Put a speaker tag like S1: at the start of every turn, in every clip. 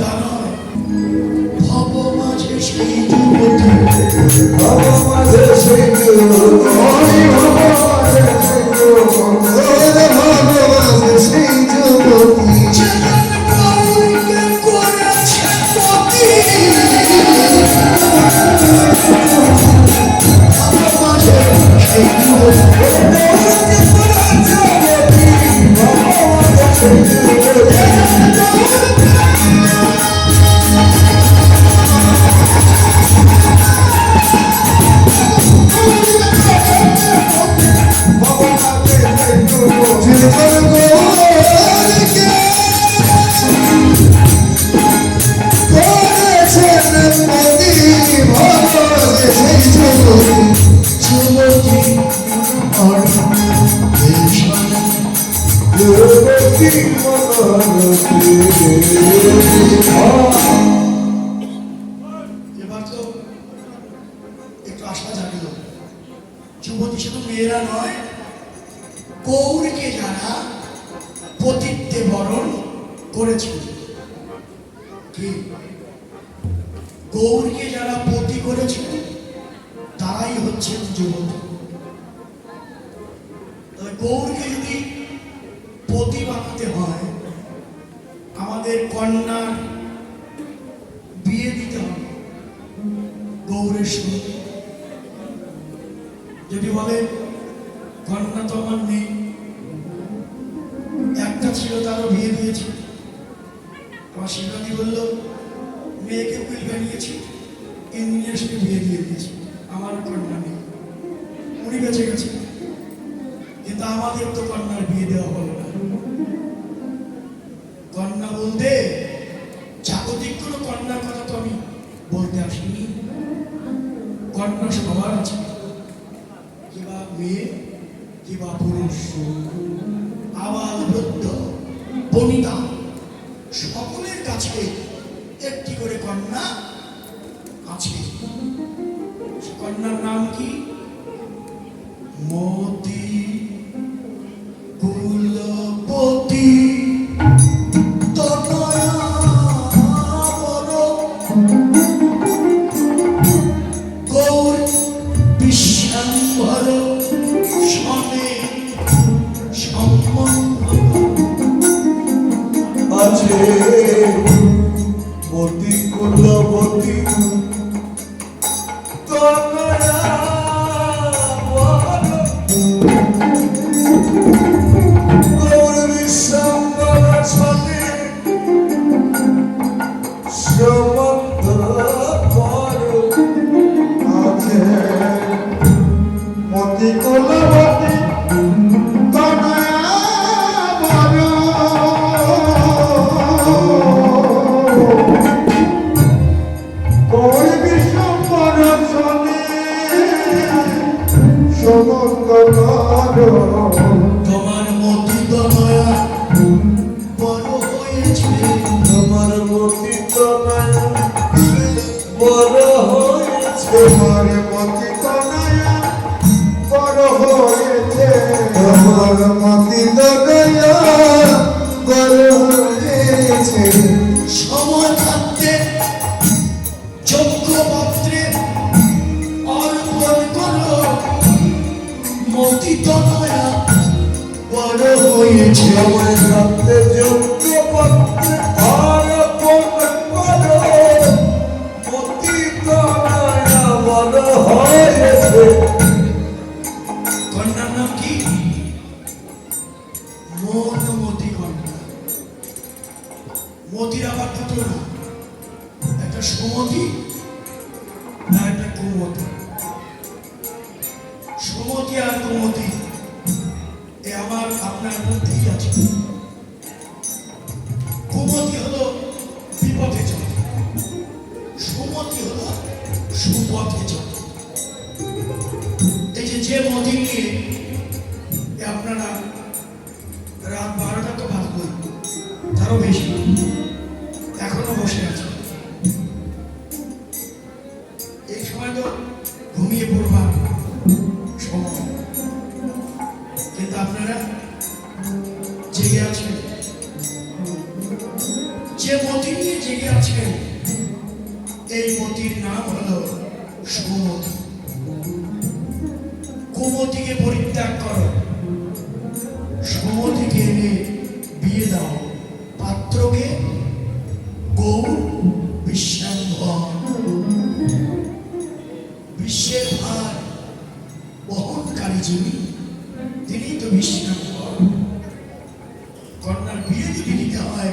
S1: তা নয়। ভব মাঝে সেই যুবতী।
S2: যুবতী, আমাদের সেই যুবতী,
S1: মেয়েরা নয় গৌরকে যারা পতিত্বে বরণ করেছিল গৌরকে যারা পতি করেছিল তারাই হচ্ছে যুবতী গৌরকে যদি পতি বানাতে হয়, আমাদের কন্যার বিয়ে দিতে হবে। গৌরের সঙ্গে। যদি বলে, কন্যা তো আমার নেই, একটা ছিল তারও বিয়ে দিয়েছে। আমার শিবানী বলল, মেয়েকে উইল বানিয়েছি ইঞ্জিনিয়ার সঙ্গে বিয়ে দিয়ে দিয়েছি, আমার কন্যা নেই। উনি বেঁচে গেছে কিন্তু আমাদের তো কন্যার বিয়ে দেওয়া হলো না। বলতে জাগতিক কোনো কন্যার কথা তো আমি বলতে আসিনি। কন্যা সবার আছে। কিবা মেয়ে কিবা পুরুষ আবার বৃদ্ধ, বনিতা, সকলের কাছে একটি করে কন্যা আছে। কন্যার নাম কি? মতি তোমার মতির আবার দুটো না একটা সুমতি না একটা কুমতি সুমতি আর আমার আপনার যিনি, তিনি তো কন্যার বিয়ে যদি হয়,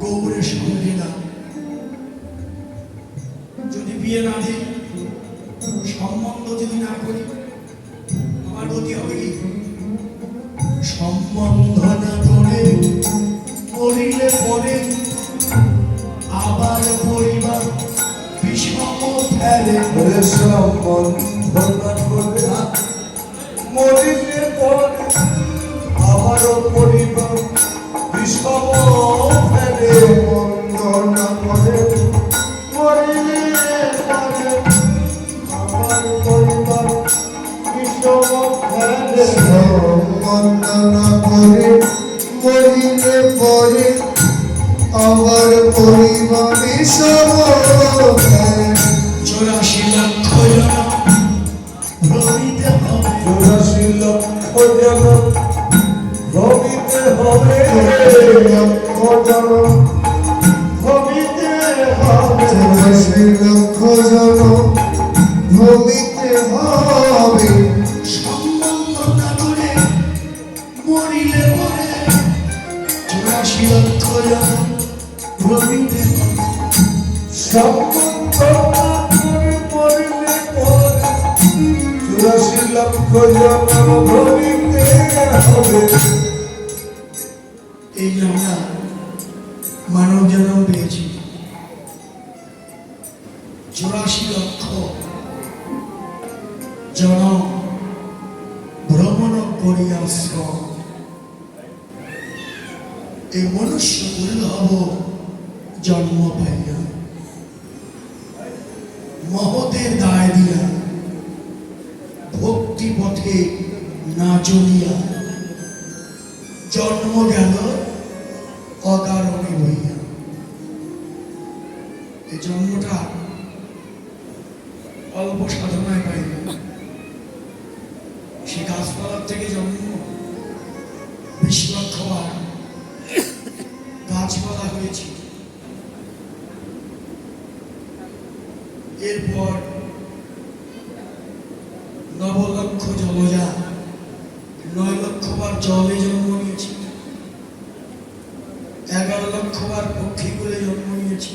S1: গৌরের সঙ্গে যদি বিয়ে না দিই, সম্বন্ধ যদি না করি, আমার গতি হবে কি? সম্বন্ধ না করে করিলে পরে আবার পরিবার বিষম ফেলে।
S2: সম্বন্ধ করে মরিলে পরে আমার পরিবারে
S3: সব
S1: মরিলে পরে চৌরাশি লক্ষ
S2: না করে মরিলে পরে চৌরাশি লক্ষ ভ্রমিতে হবে।
S1: এই আমরা মানব জন্ম পেয়েছি। চৌরাশি লক্ষ জন ভ্রমণ করিয়াশ্রম এই মনুষ্য জন্ম পাইয়া, মহতের দায় দিয়া, ভক্তি পথে না চলিয়া জন্ম গেল অকারণে হইয়া। এই জন্মটা অল্প সাধনায় পাইল। সে গাছপালার থেকে জন্ম বিশ লক্ষ গাছপালা হয়েছে। এরপর নবলক্ষ জলজা, নয় লক্ষ বার জলে জন্ম নিয়েছি, এগারো লক্ষ বার পক্ষী করে জন্ম নিয়েছি,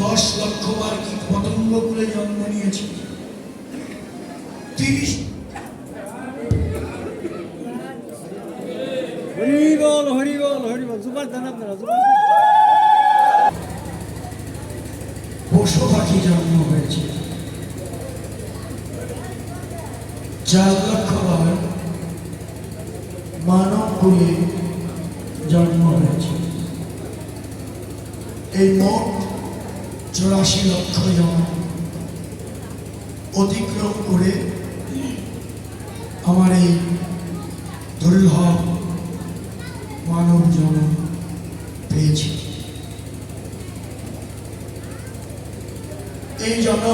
S1: দশ লক্ষ বার কীট পতঙ্গ করে জন্ম নিয়েছি, তিরিশ
S4: হরি বল হরি বল হরি বল জুবার দেন আপনারা জুবার দেন।
S1: পশু পাখি জন্ম হয়েছে চার লক্ষ বার মানব কুলে জন্ম হয়েছে। এই মোট চৌরাশি লক্ষ জন অতিক্রম করে আমার এই দুর্লভ মানব জন্ম পেয়েছি। এই জন্য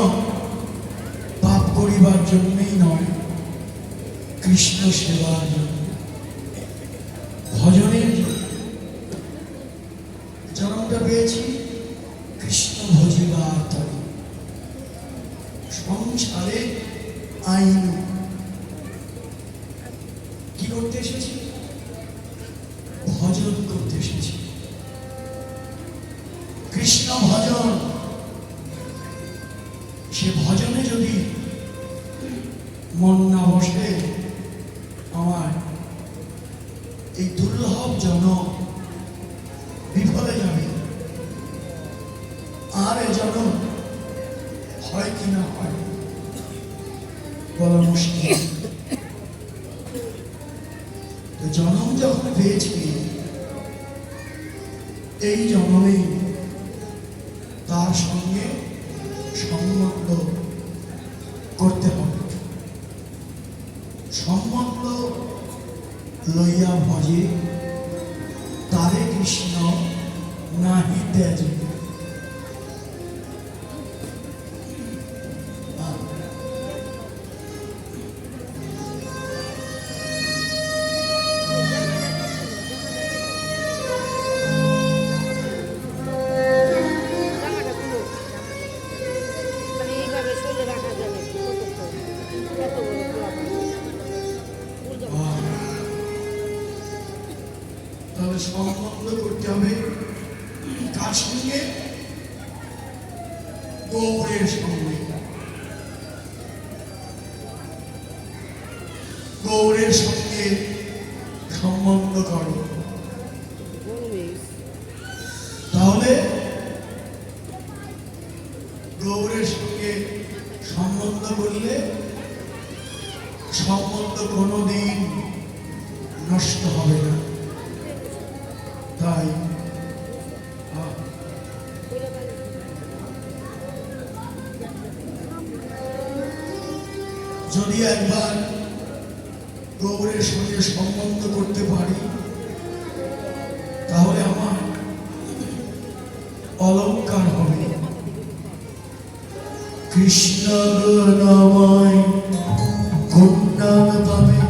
S1: পাপ করিবার জন্যই নয় কৃষ্ণ সেবার ভজনের জন্য পেয়েছি কৃষ্ণ ভজিবার সংসারে আইন। কি করতে এসেছি? আর জন হয় কি না হয়, বলা মুশকিল। জনম যখন পেয়েছি, এই তার সঙ্গে সম্বন্ধ করতে হবে। সম্বন্ধ লইয়া ভজে, তার কৃষ্ণ নাহি তেজ তাহলে সম্বন্ধ করতে হবে। কার সঙ্গে গৌরের সঙ্গে। গৌরের সঙ্গে সম্বন্ধ করো। তাহলে গৌরের সঙ্গে সম্বন্ধ করলে সম্বন্ধ কোনোদিন নষ্ট হবে না। যদি একবার গৌরের সঙ্গে সম্বন্ধ করতে পারি, তাহলে আমার অলঙ্কার হবে। কৃষ্ণ নামায় কন্যা পাবে।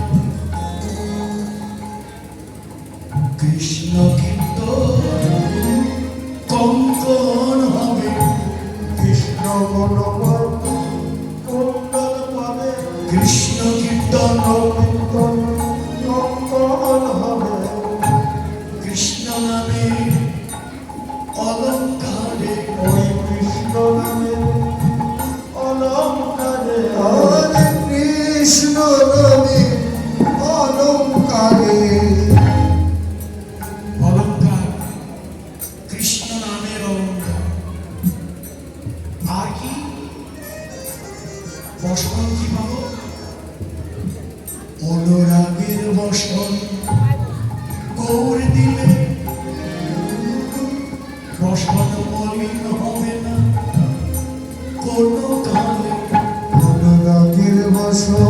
S3: coração.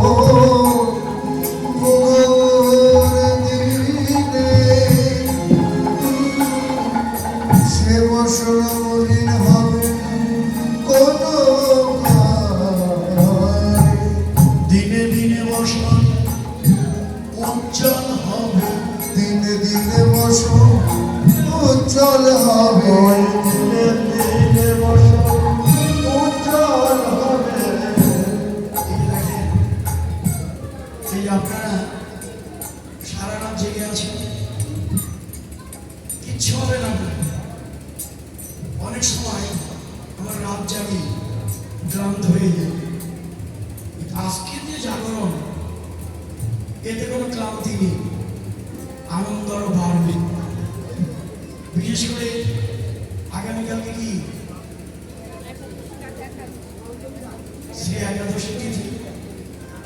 S3: সে
S1: একাদশী তিথি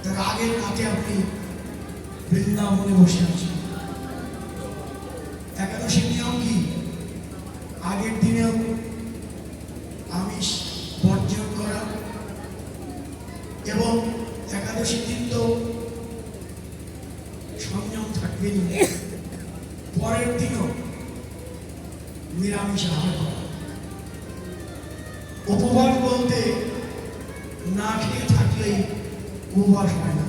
S1: তার আগের রাতে আপনি বৃন্দাবনে বসে আছেন। একাদশীর নিয়ম কি? আগের দিনেও আমিষ বর্জন করা এবং একাদশীর দিন তো সংযম থাকবেনি পরের দিনও নিরামিষ আহার করা। উপবাস না খেয়ে থাকলেই উপবাস হয় না।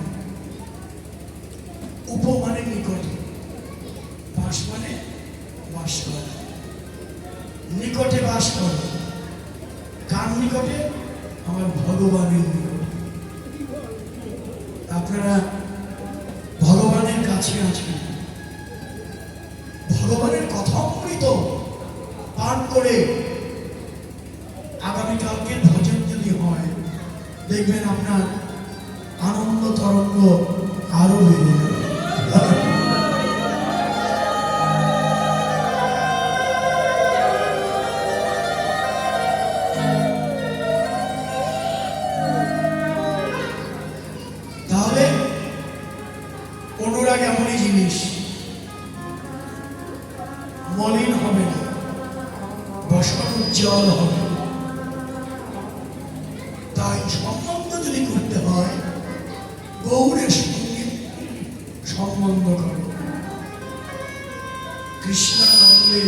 S1: উপ মানে নিকটে বাস মানে বাস করা। নিকটে বাস করে। কার নিকটে? আমার ভগবানের আপনারা ভগবানের কাছে আছেন। ভগবানের কথা অমৃত পান করে দেখবেন আপনার আনন্দ তরঙ্গ আরও বেড়ে যাবে। জিনিস মলিন হবে না উজ্জ্বল হবে। তাই সম্বন্ধ যদি করতে হয়। গৌরের সঙ্গে সম্বন্ধ করো। কৃষ্ণানন্দে